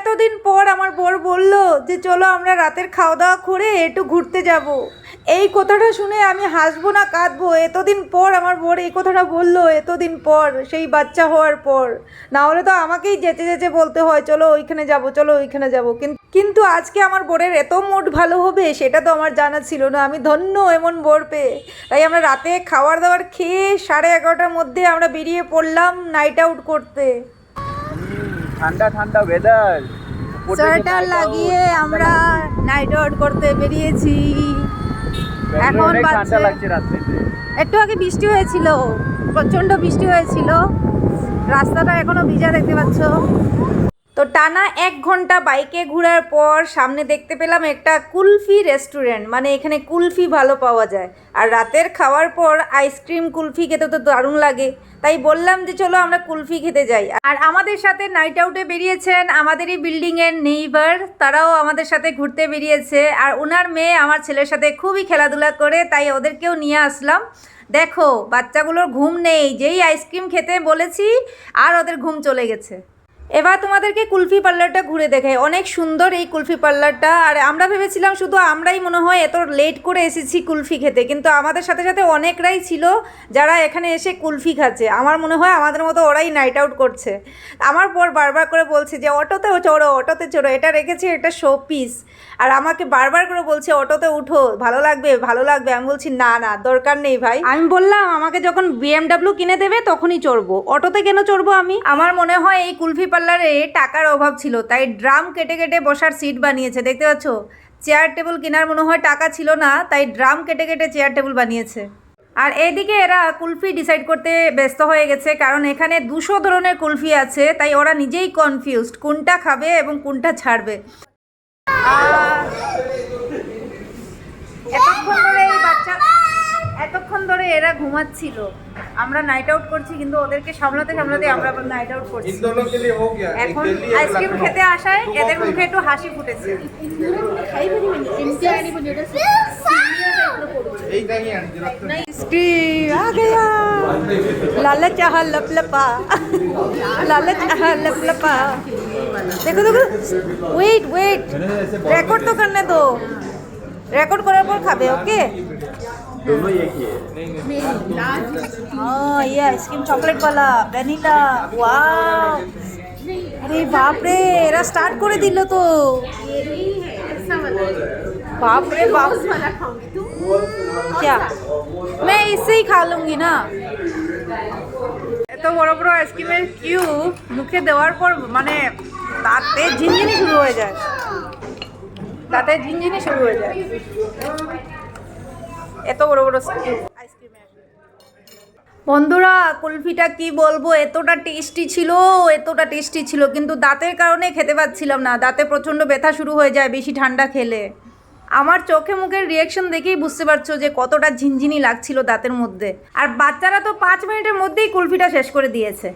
এতদিন পর আমার বর বলল যে, চলো আমরা রাতের খাওয়া দাওয়া করে একটু ঘুরতে যাব। এই কথাটা শুনে আমি হাসবো না, কাঁদবো। এতদিন পর আমার বর এই কথাটা বলল, এতদিন পর, সেই বাচ্চা হওয়ার পর। না হলে তো আমাকেই যেতে যেতে বলতে হয়, চলো ওইখানে যাব, চলো ওইখানে যাব। কিন্তু আজকে আমার বোরের এত মুড ভালো হবে, সেটা তো আমার জানা ছিল না। আমি ধন্য এমন বোর পেয়ে। তাই আমরা রাতে খাওয়ার দাওয়ার খেয়ে সাড়ে এগারোটার মধ্যে আমরা বেরিয়ে পড়লাম নাইট আউট করতে। ঠান্ডা ঠান্ডা ওয়েদার সোয়েটার লাগিয়ে আমরা নাইট আউট করতে বেরিয়েছি। এখন ঠান্ডা লাগছে রাত্রিতে। একটু আগে বৃষ্টি হয়েছিল প্রচণ্ড বৃষ্টি হয়েছিল। রাস্তাটা এখনও ভিজা দেখতে পাচ্ছ। তো টানা এক ঘণ্টা বাইকে ঘোরার পর সামনে দেখতে পেলাম একটা কুলফি রেস্টুরেন্ট মানে এখানে কুলফি ভালো পাওয়া যায়। আর রাতের খাওয়ার পর আইসক্রিম, কুলফি খেতে তো দারুণ লাগে। তাই বললাম যে চলো আমরা কুলফি খেতে যাই। আর আমাদের সাথে নাইট আউটে বেরিয়েছেন আমাদেরই বিল্ডিংয়ের নেইবার তারাও আমাদের সাথে ঘুরতে বেরিয়েছে। আর ওনার মেয়ে আমার ছেলের সাথে খুবই খেলাধুলা করে, তাই ওদেরকেও নিয়ে আসলাম। দেখো, বাচ্চাগুলোর ঘুম নেই, যেই আইসক্রিম খেতে বলেছি, আর ওদের ঘুম চলে গেছে। এবার তোমাদেরকে কুলফি পার্লারটা ঘুরে দেখাই। অনেক সুন্দর এই কুলফি পার্লারটা। আর আমরা ভেবেছিলাম শুধু আমরাই মনে হয় এত লেট করে এসেছি কুলফি খেতে কিন্তু আমাদের সাথে সাথে অনেকরাই ছিল যারা এখানে এসে কুলফি খাচ্ছে। আমার মনে হয় আমাদের মতো ওরাই নাইট আউট করছে। আমার পর বারবার করে বলছে যে অটোতে চড়ো অটোতে চড়ো এটা রেখেছে এটা শো পিস আর আমাকে বারবার করে বলছে অটোতে উঠো ভালো লাগবে ভালো লাগবে। আমি বলছি না না দরকার নেই ভাই। আমি বললাম আমাকে যখন বিএমডাব্লিউ কিনে দেবে তখনই চড়বো। অটোতে কেন চড়বো আমি? আমার মনে হয় এই কুলফি পার্লারে টাকার অভাব ছিল, তাই ড্রাম কেটে কেটে বসার সিট বানিয়েছে, দেখতে পাচ্ছ? চেয়ার টেবিল কেনার মনে হয় টাকা ছিল না, তাই ড্রাম কেটে কেটে চেয়ার টেবিল বানিয়েছে। আর এদিকে এরা কুলফি ডিসাইড করতে ব্যস্ত হয়ে গেছে, কারণ এখানে দুশো ধরনের কুলফি আছে, তাই ওরা নিজেই কনফিউজড কোনটা খাবে এবং কোনটা ছাড়বে। এতক্ষণ ধরে এই বাচ্চা এতক্ষণ ধরে এরা ঘুমাচ্ছিল। আমরা নাইট আউট করছি কিন্তু ওদেরকে সামলাতে সামলাতে আমরা নাইট আউট করছি এখন আইসক্রিম খেতে আসায় এদের মুখে একটু হাসি ফুটেছে লালা লালা দেখো দেখো রেকর্ড তো করনে তো রেকর্ড করার পর খাবে ওকে दोनों एक ही है हाँ ये आइसक्रीम चॉकलेट वाला ভ্যানিলা ওয়াও আরে বাপ রে এরা স্টার্ট করে দিল তো बाप रे बाप क्या मैं इससे ही खा लूंगी ना এত বড় বড় আইসক্রিমের কিউ মুখে দেওয়ার পর মানে তাতে ঝিনঝিনি শুরু হয়ে যায় তাতে ঝিনঝিনি শুরু হয়ে যায় এত বড় বড় আইসক্রিমের বন্ধুরা, কুলফিটা কি বলব? এতটা টেস্টি ছিল, এতটা টেস্টি ছিল, কিন্তু দাঁতের কারণে খেতে পাচ্ছিলাম না। দাঁতে প্রচণ্ড ব্যথা শুরু হয়ে যায় বেশি ঠান্ডা খেলে। আমার চোখে মুখের রিয়াকশন দেখেই বুঝতে পারছ যে কতটা ঝিনঝিনি লাগছিল দাঁতের মধ্যে। আর বাচ্চারা তো পাঁচ মিনিটের মধ্যেই কুলফিটা শেষ করে দিয়েছে।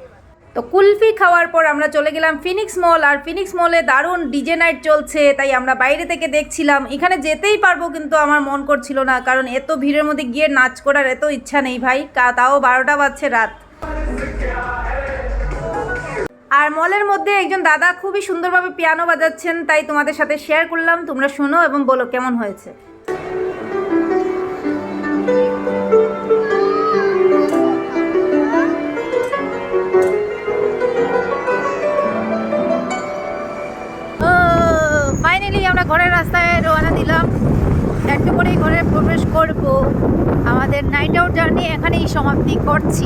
তো কুলফি খাওয়ার পর আমরা চলে গেলাম ফিনিক্স মল আর ফিনিক্স মলে দারুণ ডিজে নাইট চলছে, তাই আমরা বাইরে থেকে দেখছিলাম। এখানে যেতেই পারব কিন্তু আমার মন করছিল না, কারণ এত ভিড়ের মধ্যে গিয়ে নাচ করার এত ইচ্ছা নেই ভাই তাও বারোটা বাজছে রাত। আর মলের মধ্যে একজন দাদা খুবই সুন্দরভাবে পিয়ানো বাজাচ্ছেন, তাই তোমাদের সাথে শেয়ার করলাম, তোমরা শোনো এবং বলো কেমন হয়েছে। ঘরের রাস্তায় রওনা দিলাম একটু করেই ঘরে প্রবেশ করব আমাদের নাইট আউট জার্নি এখানেই সমাপ্তি করছি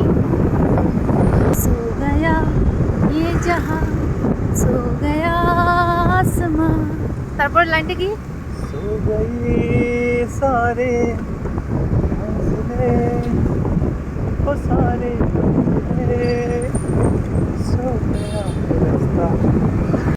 सो गया ये जहां सो गया आसमां তারপর লাইনটা কি सो गए सारे